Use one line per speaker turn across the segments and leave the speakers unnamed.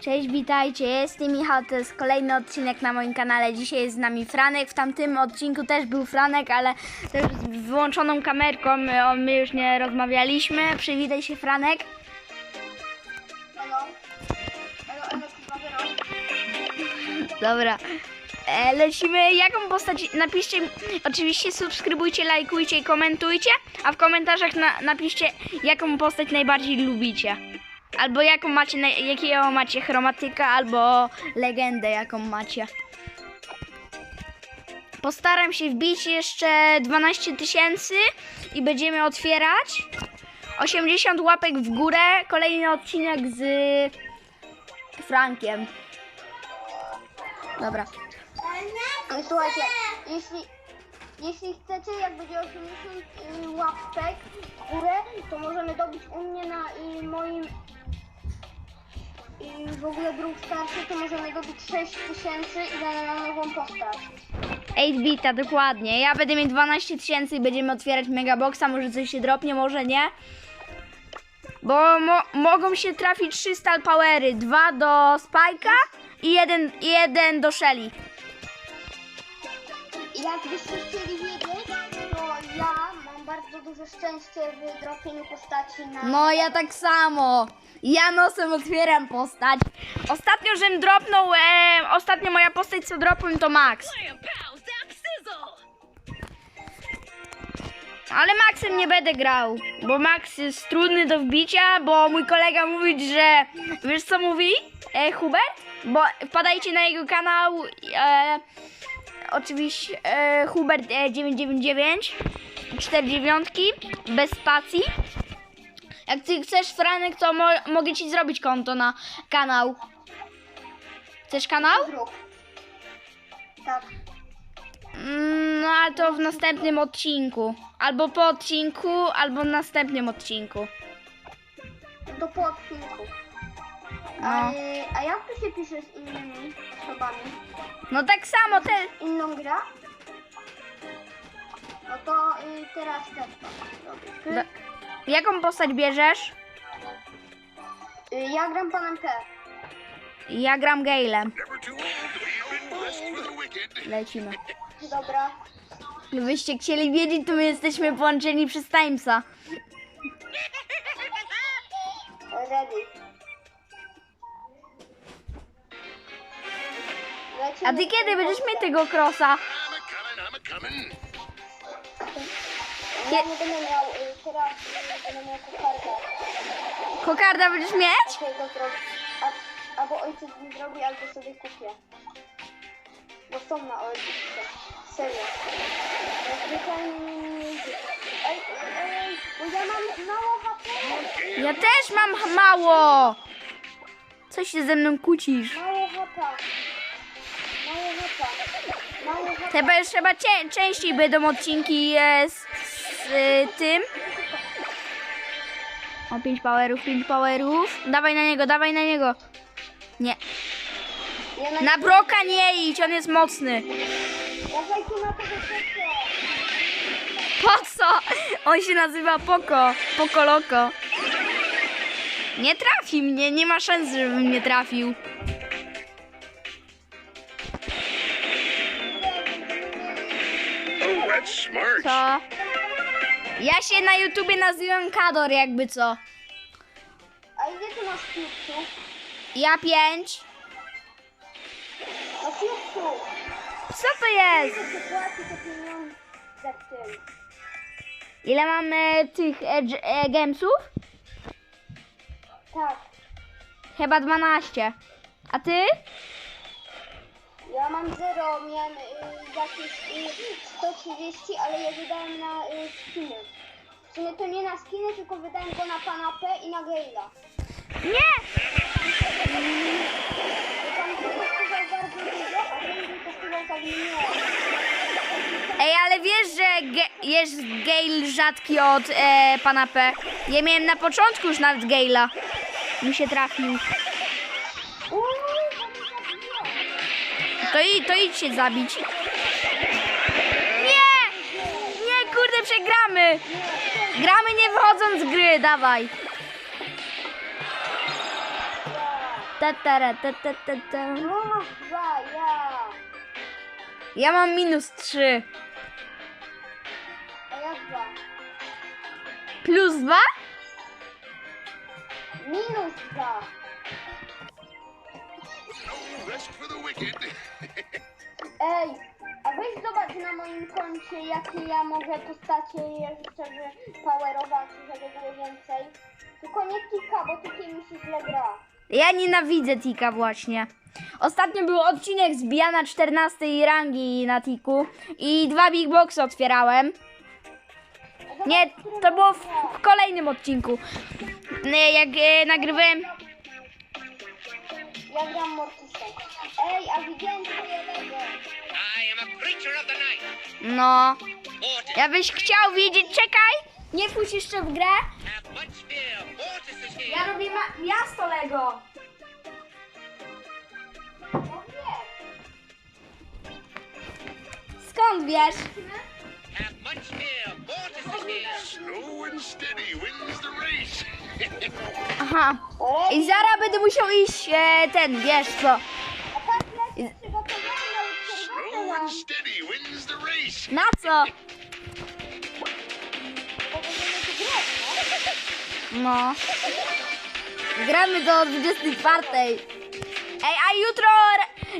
Cześć, witajcie, jestem Michał, to jest kolejny odcinek na moim kanale. Dzisiaj jest z nami Franek, w tamtym odcinku też był Franek, ale też z wyłączoną kamerką, my, my już nie rozmawialiśmy. Przywitaj się Franek. Dobra. E, lecimy. Jaką postać? Napiszcie, oczywiście subskrybujcie, lajkujcie i komentujcie, a w komentarzach na, napiszcie, jaką postać najbardziej lubicie. Albo jaką macie, jakiego macie chromatyka, albo legendę, jaką macie. Postaram się wbić jeszcze 12 tysięcy i będziemy otwierać. 80 łapek w górę. Kolejny odcinek z Frankiem. Dobra.
I słuchajcie, jeśli, jeśli chcecie, jak będzie 80 y, łapek w górę, to możemy dobić u mnie na y, moim y, w ogóle druk starszy, to możemy dobić 6 tysięcy i damy na nową postać.
8-bita, dokładnie. Ja będę mieć 12 tysięcy i będziemy otwierać megaboxa. Może coś się dropnie, może nie. Bo mo mogą się trafić 3 star powery. Dwa do Spike'a i jeden, i jeden do Shelly.
Jakbyście chcieli wiedzieć, to ja mam bardzo duże szczęście w dropieniu postaci na...
No ja tak samo. Ja nosem otwieram postać. Ostatnio, żem dropnął, e, ostatnio moja postać co dropłem to Max. Ale Maxem nie będę grał, bo Max jest trudny do wbicia, bo mój kolega mówi, że wiesz co mówi e, Hubert? Bo wpadajcie na jego kanał, e, oczywiście e, Hubert e, 999, 49 bez spacji. Jak ty chcesz Franek, to mo mogę ci zrobić konto na kanał. Chcesz kanał?
Tak.
Mm, No ale to w następnym odcinku. Albo po odcinku, albo w następnym odcinku.
Do po odcinku.
No.
A, y, a jak to się pisze z innymi osobami?
No tak samo te.
Inną gra? No to y, teraz też robisz.
Da- Jaką postać bierzesz?
Y, ja gram panem P.
Ja gram
wicked.
Lecimy.
Dobra.
Gdybyście chcieli wiedzieć, to my jesteśmy połączeni przez Timesa.
Ready.
A ty kiedy będziesz mieć tego crossa?
I'm a comin', I'm a comin'.
Ja nie będę miał y, teraz y, będę miał kucharkę.
Kokarda będziesz mieć?
Dzisiaj go zrobię. A, albo ojciec mi zrobi, albo sobie kupię. Bo są na ojciec. Serio. Ja zwyczajnie nie. Ej, ej, ej, bo ja mam mało HP.
Ja też mam mało. Co się ze mną kłócisz?
Mało HP. Mało HP.
Chyba cię, częściej będą odcinki e, z, z e, tym. O, 5 powerów, 5 powerów. Dawaj na niego, dawaj na niego. Nie.
Na,
Broka nie idź, on jest mocny. Po co? On się nazywa Poko. Poko Loko. Nie trafi mnie, nie ma szans, żeby mnie trafił. Co? Ja się na YouTubie nazywam Kador, jakby co.
A ile ty masz piłków?
Ja 5.
No piłków.
Co to jest?
Ile ty płaci te pieniądze w tym?
Ile mamy tych e, e, gemsów?
Tak.
Chyba 12. A ty?
Ja mam zero, miałem y, jakieś y, 130, ale je wydałem na y, skiny. W sumie to nie na skiny, tylko wydałem go na pana P i na Gale'a.
Nie!
Kosztował bardzo dużo, a Gale kosztował tak mniej.
Ej, ale wiesz, że ge- jest Gale rzadki od e, pana P. Ja miałem na początku już nawet Gale'a. Mi się trafił.
To,
i, to idź się zabić. Nie! Nie, kurde, przegramy! Gramy nie wychodząc z gry, dawaj. Ta, ta, ra, ta, ta,
ta. Ja
mam minus 3.
A ja dwa.
Plus 2?
Minus
2.
Ej, a weź zobacz na moim koncie, jakie ja mogę postacie jeszcze powerować, żeby było więcej. Tylko nie kika, bo tutaj mi się źle gra.
Ja nienawidzę Tika właśnie. Ostatnio był odcinek zbijana 14 rangi na Tiku i dwa Big Boxy otwierałem. Nie, to było w, kolejnym odcinku. Nie, Jak e, nagrywałem.
Ja gram Mortisem. Ej, a widziałem twoje Lego.
I am a creature of the night.
No. Ja byś chciał wiedzieć, czekaj! Nie wpuść jeszcze w grę. Ja robię ma- miasto Lego. Skąd wiesz?
Have much fear. Mortis is here.
Slow and steady wins the race.
Aha. I zaraz będę musiał iść e, ten, wiesz co.
Slow and steady wins the race.
Na co?
no.
No. Gramy do 24. Ej, a jutro,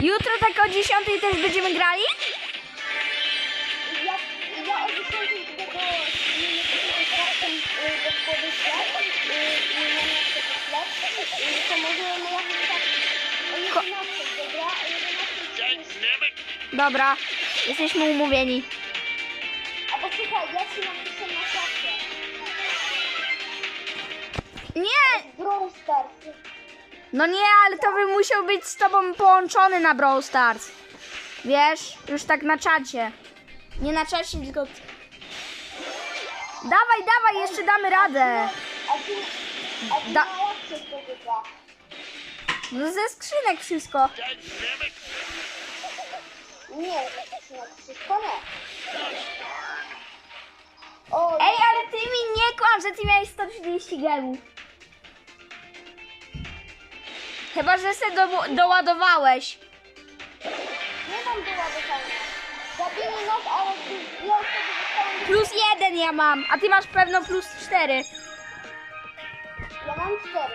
jutro tak o 10 też będziemy grali?
Do szkoły sklep i na miasto po sklep. To możemy jakoś tak o 11 dobra, o 11
Dynamic.
Dobra, jesteśmy umówieni.
A posłuchaj, ja ci napiszę na.
Nie,
Brawl Stars.
no nie, ale to by musiał być z tobą połączony na Brawl Stars. Wiesz, już tak na czacie. Nie na czacie, tylko... Dawaj, dawaj, jeszcze damy radę. Da-? No ze skrzynek wszystko.
Nie, wszystko nie.
Ej, ale ty mi nie kłam, że ty miałeś 130 gemów. Chyba, że se do, doładowałeś.
nie mam do ładowania. Zabili nas, ale dostałem...
Plus jeden ja mam, a ty masz pewno plus cztery.
Ja mam cztery.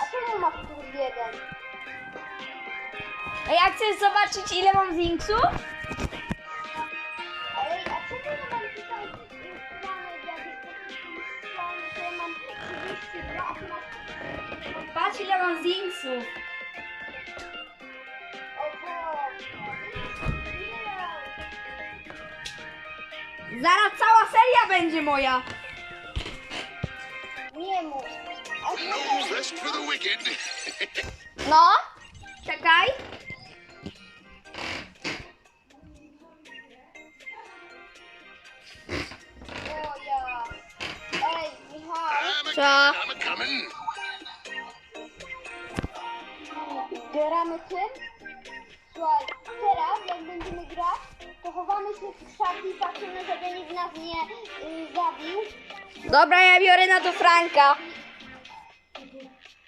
A czemu masz plus jeden?
A jak chcesz zobaczyć ile mam zinksów?
Ej, a czemu mam tutaj ja mam 32, a ty masz...
Patrz ile mam zinksów. Zaraz cała seria będzie moja.
Nie mów.
No rest for the wicked.
No, czekaj.
Ej, Michał.
I'm a
Co?
I'm a coming.
Gramy tym? Słuchaj, teraz jak będziemy grać, to chowamy się w krzaki i patrzymy, żeby nikt nas nie y, zabił.
Dobra, ja biorę na to Franka.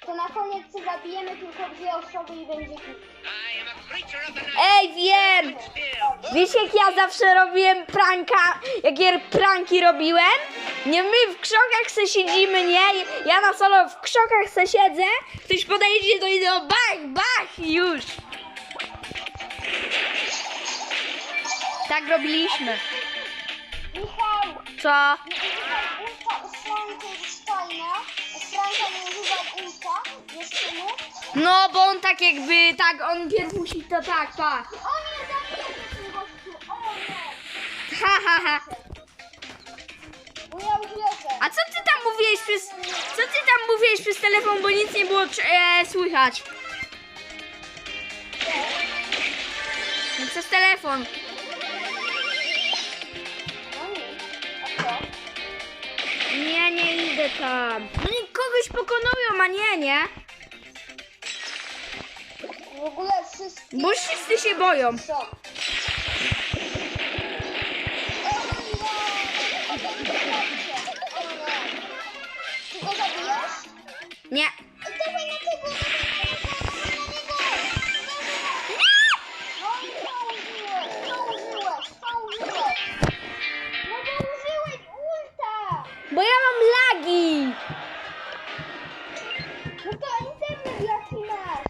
To na koniec się zabijemy tylko dwie osoby i będzie
night.
Ej, wiem. Wiesz jak ja zawsze robiłem pranka, jakie pranki robiłem? Nie, my w krzokach se siedzimy, nie? Ja na solo w krzokach se siedzę, ktoś podejdzie do idę bach, bach i już. Tak robiliśmy.
Michał,
Co?
u Franka jest Franka nie wiesz czemu?
No, bo on tak jakby, tak, on pierw musi to tak, tak.
O nie, gościu, o nie.
Ha, ha, ha.
Bo ja już lecę.
A co ty tam mówiłeś przez, co ty tam mówiłeś przez telefon, bo nic nie było e, słychać? No, przez telefon. Nie, nie tam. Oni kogoś pokonują, a nie, nie?
W ogóle wszystkie
Bo wszyscy się boją.
są. Nie. Bo
ja
mam lagi! No to internet jaki masz?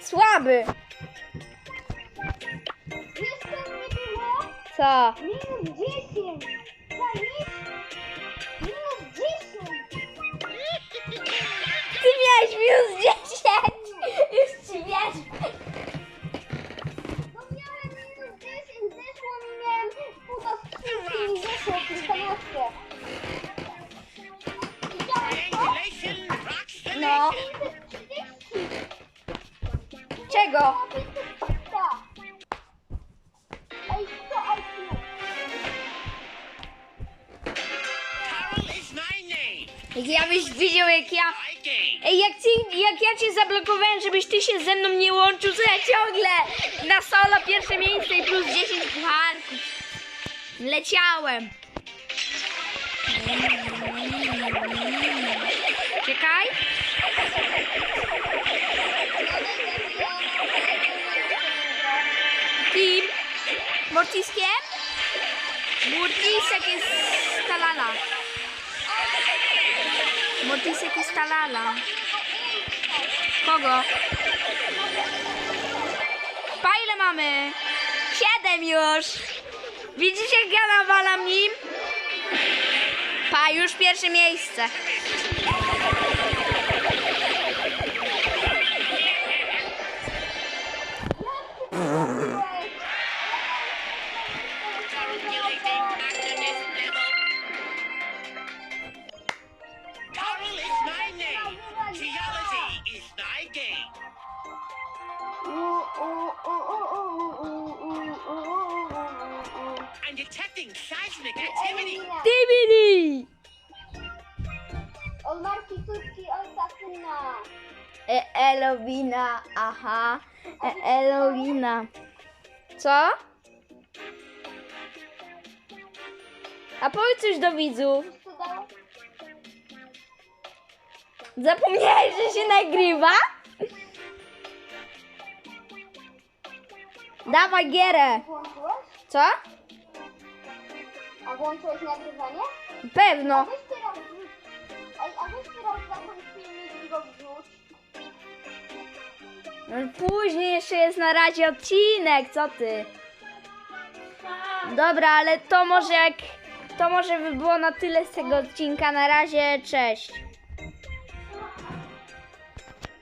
Słaby.
Wiesz co mnie było?
Co?
Minus 10. Zalisz? Minus 10.
Ty miałeś minus 10.
Ej,
jak, ci, jak ja cię zablokowałem, żebyś ty się ze mną nie łączył, to ja ciągle na solo pierwsze miejsce i plus 10 pucharków. Leciałem. Czekaj. Team. Mortiskiem? Mortisek jest stalala. Mortisek jest stalala. Kogo? Pa ile mamy? Siedem już. Widzicie jak ja nawalam nim? Pa, już pierwsze miejsce.
Od marki córki ojca syna.
E Elowina, aha. E Elowina. Co? A powiedz coś do widzów. Zapomniałeś, że się nagrywa? Dawaj gierę.
Włączyłeś?
Co?
A włączyłeś nagrywanie?
Pewno.
Weź teraz wrzuć. A go.
No, Później jeszcze jest na razie odcinek, co ty? Dobra, ale to może jak... To może by było na tyle z tego odcinka. Na razie, cześć.